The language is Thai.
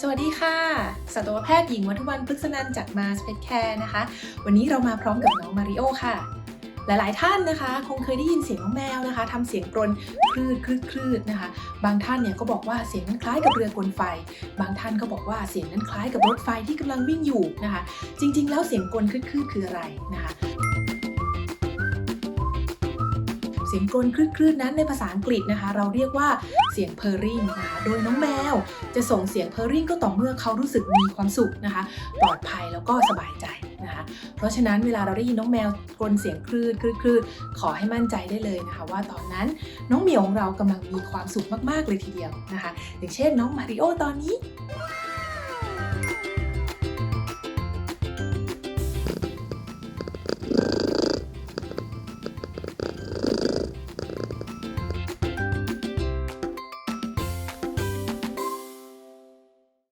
สวัสดีค่ะ สัตวแพทย์หญิงวัฒวันพฤกษนันจากมาสเพ t แคร์นะคะ วันนี้เรามาพร้อมกับน้องมาริโอค่ะ หลายๆท่านนะคะ คงเคยได้ยินเสียงน้องแมวนะคะทำเสียงกรนคลืดคลืดคลืดนะคะ บางท่านเนี่ยก็บอกว่าเสียงนั้นคล้ายกับเรือกลไฟ บางท่านก็บอกว่าเสียงนั้นคล้ายกับรถไฟที่กำลังวิ่งอยู่นะคะ จริง ๆ แล้วเสียงกลคลืดคลืดคืออะไรนะคะ สียงกรนคลืดๆนั้นในภาษาอังกฤษนะคะ เราเรียกว่าเสียงเพอร์ริงนะคะโดยน้องแมว จะส่งเสียงเพอร์ริงก็ต่อเมื่อเขารู้สึกมีความสุขนะคะ ปลอดภัยแล้วก็สบายใจนะคะ เพราะฉะนั้นเวลาเราได้ยินน้องแมวกรนเสียงคลืดคลืดคลืดขอให้มั่นใจได้เลยนะคะ ว่าตอนนั้นน้องเหมียวของเรากำลังมีความสุขมากๆเลยทีเดียวนะคะ อย่างเช่นน้องมาริโอตอนนี้